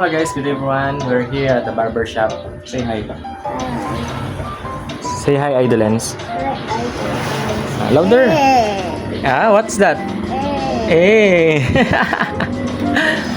Aloha guys, good everyone. We're here at the barber shop. Say hi. Say hi, Idolens. Ah, louder. Ah, what's that? Eh.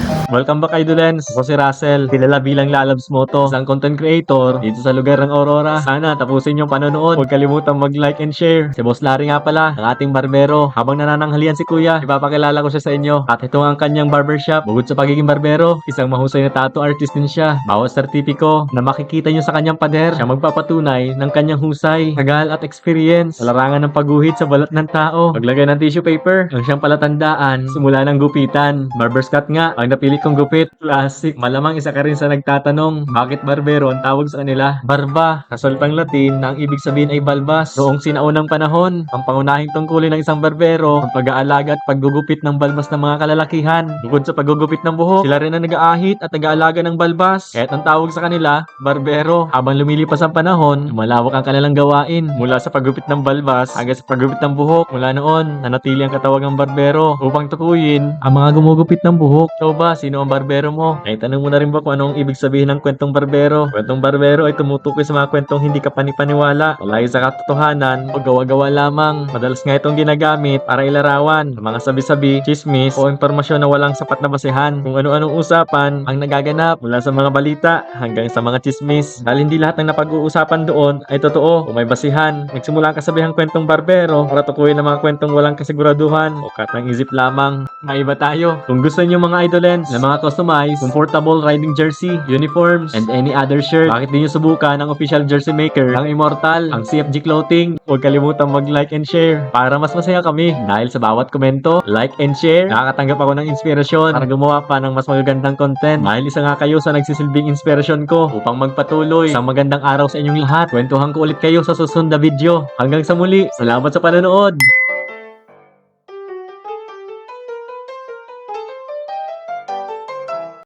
Welcome back Idolens. Ako si Russell, kilala bilang Lalabs Moto, isang content creator dito sa lugar ng Aurora. Sana tapusin yung panonood. Huwag kalimutan mag-like and share. Si Boss Larry nga pala, ang ating barbero. Habang nanananghalian si Kuya, ipapakilala ko siya sa inyo. At ito ang kanyang barbershop. Bukod sa pagiging barbero, isang mahusay na tattoo artist din siya. Bawat sertipiko na makikita nyo sa kanyang pader, siya magpapatunay ng kanyang husay, tagal at experience sa larangan ng pagguhit sa balat ng tao. Paglagay ng tissue paper, ang siyang palatandaan, simula ng gupitan. Barber's cut nga, ang napili kong gupit, classic. Malamang isa ka rin sa nagtatanong, bakit barbero ang tawag sa kanila? Barba, kasultang Latin na ang ibig sabihin ay balbas. Noong sinaunang panahon, ang pangunahing tungkulin ng isang barbero, ang pag-aalaga at paggugupit ng balbas ng mga kalalakihan. Bukod sa paggugupit ng buhok, sila rin ang nag-aahit at nag-aalaga ng balbas. Kahit ang tawag sa kanila, barbero. Habang lumilipas ang panahon, lumalawak ang kanilang gawain. Mula sa paggupit ng balbas hanggang sa paggupit ng buhok. Mula noon, nanatili ang katawag ng barbero upang tukuyin ang mga gumugupit ng buhok. Ikaw ba, sino ang barbero mo? Naitanong mo na rin ba kung anong ibig sabihin ng kwentong barbero? Kwentong barbero ay tumutukoy sa mga kwentong hindi ka panipaniwala, malayo sa katotohanan o gawa-gawa lamang. Madalas nga itong ginagamit para ilarawan mga sabi-sabi, chismis o impormasyon na walang sapat na basehan. Kung ano-anong usapan ang nagaganap mula sa mga balita hanggang sa mga chismis. Dahil hindi lahat ng napag-uusapan doon ay totoo o may basihan. Nagsimula ang kasabihang kwentong barbero para tukuyin ang mga kwentong walang kasiguraduhan o kat ng isip lamang. Maiba tayo. Kung gusto niyo mga idolens na mga customized, comfortable riding jersey, uniforms, and any other shirt, bakit di nyo subukan ang official jersey maker ng Immortal, ang CFG Clothing. Huwag kalimutan mag-like and share para mas masaya kami dahil sa bawat komento, like and share, nakakatanggap ako ng inspirasyon para gumawa pa ng mas magagandang content. Dahil isa nga kayo sa nagsisilbing inspirasyon ko upang magpatuloy sa magandang araw sa inyong lahat. Kwentuhan ko ulit kayo sa susunod na video. Hanggang sa muli, salamat sa panonood!